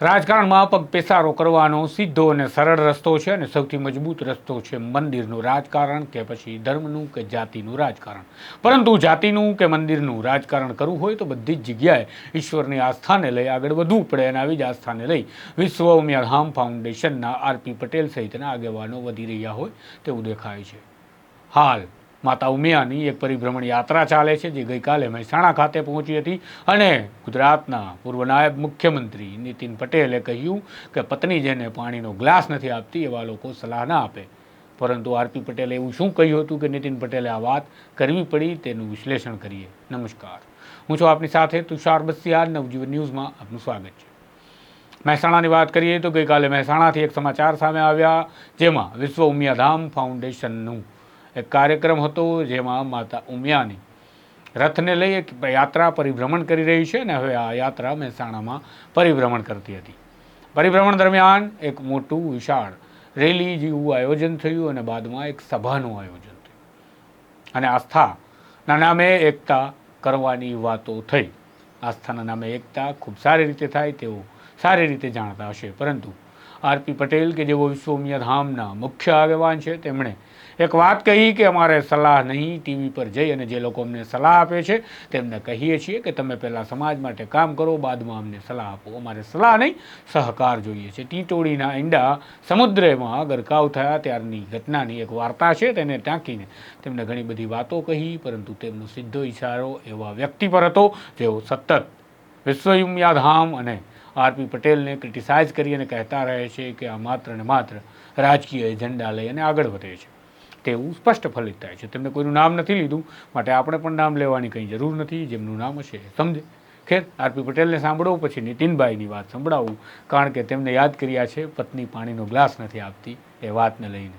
રાજકારણમાં પગ પેસારો કરવાનો સીધો અને સરળ રસ્તો છે અને સૌથી મજબૂત રસ્તો છે મંદિરનું રાજકારણ કે પછી ધર્મનું કે જાતિનું રાજકારણ. પરંતુ જાતિનું કે મંદિરનું રાજકારણ કરવું હોય તો બધી જ જગ્યાએ ઈશ્વરની આસ્થાને લઈ આગળ વધવું પડે અને આવી જ આસ્થાને લઈ વિશ્વ ઉમિયાધામ ફાઉન્ડેશનના આરપી પટેલ સહિતના આગેવાનો વધી રહ્યા હોય તેવું દેખાય છે. હાલ માતા ઉમિયાની એક પરિભ્રમણ યાત્રા ચાલે છે, જે ગઈકાલે મહેસાણા ખાતે પહોંચી હતી. અને ગુજરાતના પૂર્વ નાયબ મુખ્યમંત્રી નીતિન પટેલે કહ્યું કે પત્ની જેને પાણીનો ગ્લાસ નથી આપતી, એવા લોકો સલાહ ના આપે. પરંતુ આરપી પટેલે એવું શું કહ્યું હતું કે નીતિન પટેલે આ વાત કરવી પડી, તેનું વિશ્લેષણ કરીએ. નમસ્કાર. હું છું આપની સાથે તુષાર બસિયા નવજીવન ન્યૂઝમાં આપનું સ્વાગત છે. મહેસાણાની વાત કરીએ તો ગઈકાલે મહેસાણાથી એક સમાચાર સામે આવ્યા, જેમાં વિશ્વ ઉમિયાધામ ફાઉન્ડેશનનું એક કાર્યક્રમ હતો જેમાં માતા ઉમિયાની રથને લઈ એક યાત્રા પરિભ્રમણ કરી રહી છે અને હવે આ યાત્રા મહેસાણામાં પરિભ્રમણ કરતી હતી. પરિભ્રમણ દરમિયાન એક મોટું વિશાળ રેલી જેવું આયોજન થયું અને બાદમાં એક સભાનું આયોજન થયું. અને આસ્થાના નામે એકતા કરવાની વાતો થઈ. આસ્થાના નામે એકતા ખૂબ સારી રીતે થાય તેવું સારી રીતે જાણતા હશે. પરંતુ આરપી પટેલ કે જેઓ વિશ્વ ઉમિયા ધામના મુખ્ય આગેવાન છે, તેમણે એક વાત કહી કે અમારે સલાહ નહીં, ટીવી પર જઈ અને જે લોકો અમને સલાહ આપે છે, તેમને કહીએ છીએ કે તમે પહેલાં સમાજ માટે કામ કરો, બાદમાં અમને સલાહ આપો. અમારે સલાહ નહીં, સહકાર જોઈએ છે. ટીટોળીના ઈંડા સમુદ્રમાં ગરકાવ થયા ત્યારની ઘટનાની એક વાર્તા છે, તેને ટાંકીને તેમણે ઘણી બધી વાતો કહી, પરંતુ તેમનો સીધો ઇશારો એવા વ્યક્તિ પર હતો જેઓ સતત વિશ્વયુમિયા ધામ અને આરપી પટેલને ક્રિટિસાઇઝ કરી અને કહેતા રહે છે કે આ માત્ર ને માત્ર રાજકીય એજન્ડા લઈ અને આગળ વધે છે. તેવું સ્પષ્ટ ફલિત થાય છે. તેમને કોઈનું નામ નથી લીધું, માટે આપણે પણ નામ લેવાની કંઈ જરૂર નથી. જેમનું નામ હશે સમજે. ખેર, આરપી પટેલને સાંભળો, પછી નીતિનભાઈની વાત સંભળાવું, કારણ કે તેમને યાદ કર્યા છે, પત્ની પાણીનો ગ્લાસ નથી આપતી, એ વાતને લઈને.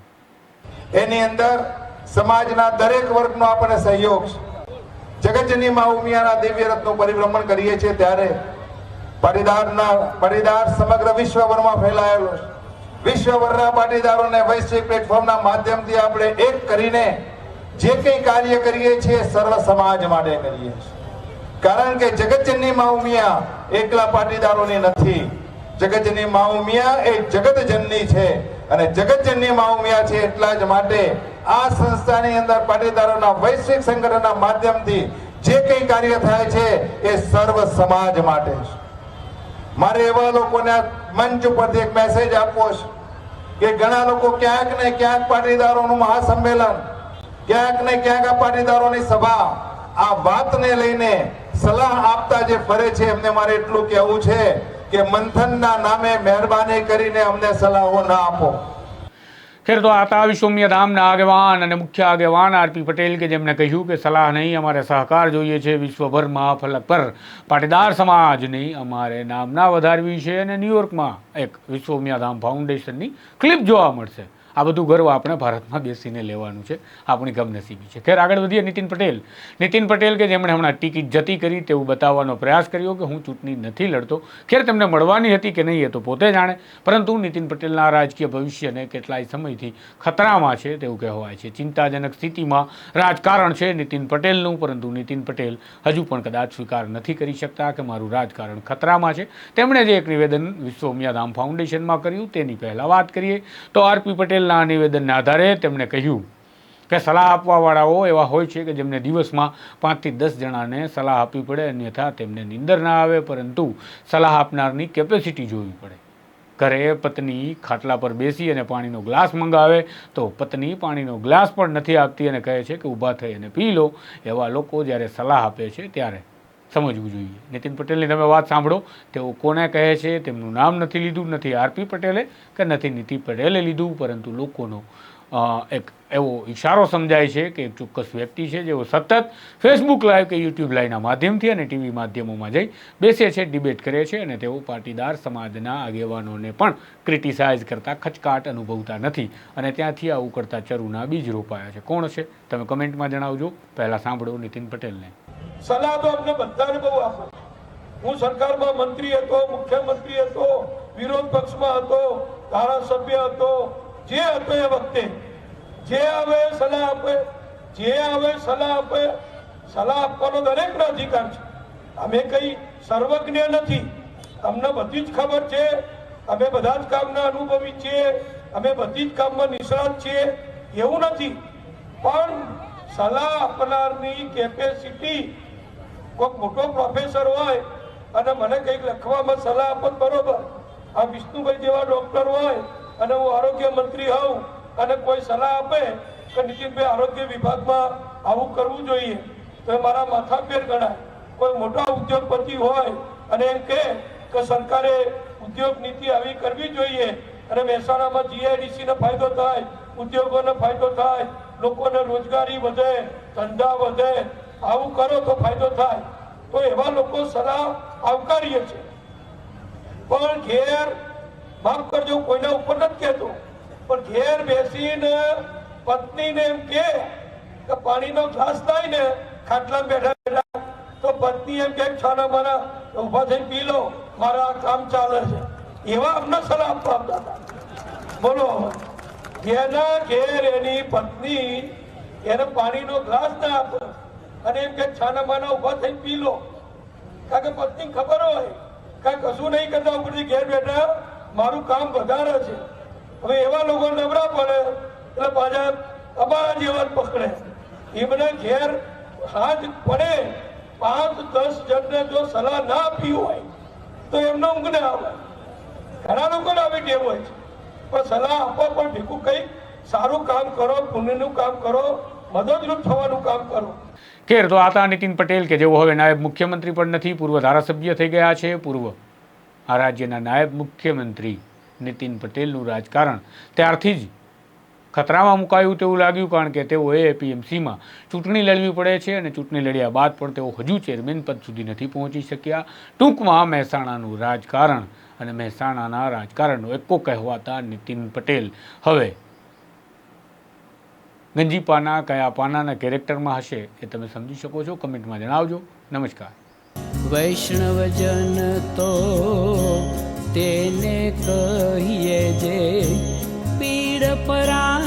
એની અંદર સમાજના દરેક વર્ગનો આપણને સહયોગ છે. જગતજની મા ઉમિયાના દિવ્ય રથનું પરિભ્રમણ કરીએ છીએ ત્યારે પાટીદારના પાટીદાર સમગ્ર વિશ્વભરમાં ફેલાયેલો વિશ્વભરના પાટીદારોને વૈશ્વિક પ્લેટફોર્મના માધ્યમથી આપણે એક કરીને જે કંઈ કાર્ય કરીએ છીએ સર્વ સમાજ માટે કરીએ છીએ. કારણ કે જગતજનની મા ઉમિયા એકલા પાટીદારોની નથી. જગતજનની મા ઉમિયા એ જગતજનની છે અને જગતજનની મા ઉમિયા છે એટલા જ માટે આ સંસ્થાની અંદર પાટીદારોના વૈશ્વિક સંગઠનના માધ્યમથી જે કંઈ કાર્ય થાય છે એ સર્વ સમાજ માટે છે. મારે એવા લોકોને મંચ ઉપરથી એક મેસેજ આપવો છે કે ઘણા લોકો ક્યાંક ને ક્યાંક પાટીદારોનું મહાસંમેલન, ક્યાંક ને ક્યાંક આ પાટીદારોની સભા, આ વાતને લઈને સલાહ આપતા જે ફરે છે, એમને મારે એટલું કહેવું છે કે મંથનના નામે મહેરબાની કરીને અમને સલાહો ના આપો. ખેર તો આ તાવી સૌમ્ય ધામના આગેવાન અને મુખ્ય આગેવાન આરપી પટેલ કે જેમણે કહ્યું કે સલાહ નહીં અમારે સહકાર જોઈએ છે, વિશ્વભરમાં ફલક પર પાટીદાર સમાજની અમારે નામના વધારવી છે અને ન્યુયોર્કમાં એક વિશ્વમીય ધામ ફાઉન્ડેશનની ક્લિપ જોવા મળશે. આ બધું ગર્વ આપણે ભારતમાં બેસીને લેવાનું છે, આપણી કમનસીબી છે. ખેર આગળ વધીએ નીતિન પટેલ. નીતિન પટેલ કે જેમણે હમણાં ટિકિટ જતી કરી તેવું બતાવવાનો પ્રયાસ કર્યો કે હું ચૂંટણી નથી લડતો. ખેર તેમને મળવાની હતી કે નહીં એ તો પોતે જાણે, પરંતુ નીતિન પટેલના રાજકીય ભવિષ્યને કેટલાય સમયથી ખતરામાં છે તેવું કહેવાય છે. ચિંતાજનક સ્થિતિમાં રાજકારણ છે નીતિન પટેલનું, પરંતુ નીતિન પટેલ હજુ પણ કદાચ સ્વીકાર નથી કરી શકતા કે મારું રાજકારણ ખતરામાં છે. તેમણે જે એક નિવેદન વિશ્વ ઉમિયાધામ ફાઉન્ડેશનમાં કર્યું તેની પહેલાં વાત કરીએ તો આરપી પટેલના નિવેદનના આધારે તેમણે કહ્યું કે સલાહ આપવાવાળાઓ એવા હોય છે કે જેમને દિવસમાં પાંચથી દસ જણાને સલાહ આપવી પડે, અન્યથા તેમને નિંદર ના આવે, પરંતુ સલાહ આપનારની કેપેસિટી જોવી પડે. ઘરે પત્ની ખાટલા પર બેસી અને પાણીનો ગ્લાસ મંગાવે, તો પત્ની પાણીનો ગ્લાસ પણ નથી આપતી અને કહે છે કે ઊભા થઈ અને પી લો. એવા લોકો જ્યારે સલાહ આપે છે ત્યારે સમજવું જોઈએ. નીતિન પટેલની તમે વાત સાંભળો, તેઓ કોને કહે છે, તેમનું નામ નથી લીધું, નથી આરપી પટેલે કે નથી નીતિ પટેલે લીધું, પરંતુ લોકોનો એક એવો ઇશારો સમજાય છે કે એક ચોક્કસ વ્યક્તિ છે જેઓ સતત ફેસબુક લાઈવ કે યુટ્યુબ લાઈવના માધ્યમથી અને ટીવી માધ્યમોમાં જઈ બેસે છે, ડિબેટ કરે છે અને તેઓ પાટીદાર સમાજના આગેવાનોને પણ ક્રિટિસાઇઝ કરતા, ખચકાટ અનુભવતા નથી અને ત્યાંથી આવું કરતા ચરુના બીજ રોપાયા છે. કોણ છે? તમે કમેન્ટમાં જણાવજો. પહેલાં સાંભળો નીતિન પટેલને. સલાહ તો અમને બધાને બહુ આપો. હું સરકારમાં મંત્રી હતો, મુખ્યમંત્રી હતો, વિરોધ પક્ષમાં હતો, ધારાસભ્ય હતો, જે હતો એ વખતે, જે આવે સલાહ આપે, જે આવે સલાહ આપે, સલાહ આપવાનો દરેકનો અધિકાર છે. અમે કઈ સર્વજ્ઞ નથી. અમને બધી જ ખબર છે. અમે બધા જ કામના અનુભવી છીએ. અમે બધી જ કામમાં નિષ્ણાત છીએ. એવું નથી. પણ સલાહ આપનારની કેપેસિટી કોઈક મોટો પ્રોફેસર હોય અને મને કંઈક લખવામાં સલાહ આપત બરોબર. આ વિષ્ણુભાઈ જેવા ડોક્ટર હોય અને હું આરોગ્ય મંત્રી હોઉં અને કોઈ સલાહ આપે કે નીતિનભાઈ આરોગ્ય વિભાગમાં આવું કરવું જોઈએ, તો એ મારા માથા પેર ગણાય. કોઈ મોટા ઉદ્યોગપતિ હોય અને એમ કે સરકારે ઉદ્યોગ નીતિ આવી કરવી જોઈએ અને મહેસાણામાં જીઆઈડીસી ને ફાયદો થાય, ઉદ્યોગોને ફાયદો થાય, લોકોને રોજગારી વધે, ધંધા વધે આવું કરો તો ફાયદો થાય. તો એવા લોકો સલાહ આવકારીએ છે. પણ ઘેર, માફ કરજો, કોઈના ઉપર નથી કહેતો. પણ ઘેર બેસીને પત્નીને એમ કે પાણીનો ગ્લાસ થાય ને ખાટલા બેઠા બેઠા, તો પત્ની એમ કે છાના મારા ઊભા થઈને પી લો. મારા આ કામ ચાલે છે. એવા અમને સલાહ આપવા આવતા હતા. બોલો જેના ઘેર એની પત્ની એને પાણીનો ગ્લાસ ના આપે. અને એમ કે છાના માના ઊભા થઈને પી લો. કારણ કે પત્ની ખબર હોય કઈ કશું નહીં કરતા ઉપરથી ઘેર બેઠા મારું કામ વધારે છે. હવે એવા લોકો નબળા પડે, એટલે પાછા અમારા જેવા પકડે. એમને ઘેર હાથ પડે, પાંચ, દસ જણને જો સલાહ ના આપી હોય, તો એમનો ઊંઘ ના આવે. ઘણા લોકોને આવી ટેવ હોય છે. પણ સલાહ આપો પણ ભેગું કંઈક સારું કામ કરો, પુણ્યનું કામ કરો, મદદરૂપ થવાનું કામ કરો. ખેર તો આતા નીતિન પટેલ કે જેઓ હવે નાયબ મુખ્યમંત્રી પણ નથી, પૂર્વ ધારાસભ્ય થઈ ગયા છે, પૂર્વ આ રાજ્યના નાયબ મુખ્યમંત્રી નીતિન પટેલનું રાજકારણ. ત્યારથી જ ખતરામાં મુકાયું તેવું લાગ્યું, કારણ કે તેઓએ એપીએમસીમાં ચૂંટણી લડવી પડે છે અને ચૂંટણી લડ્યા બાદ પણ તેઓ હજુ ચેરમેન પદ સુધી નથી પહોંચી શક્યા. ટૂંકમાં મહેસાણાનું રાજકારણ અને મહેસાણાના રાજકારણનો એકો કહેવાતા નીતિન પટેલ. હવે ગંજી પાના કયા પાનાના કેરેક્ટરમાં હશે એ તમે સમજી શકો છો. કમેન્ટમાં જણાવજો. નમસ્કાર. વૈષ્ણવજન તો તેને કહીએ જે પીડ પરા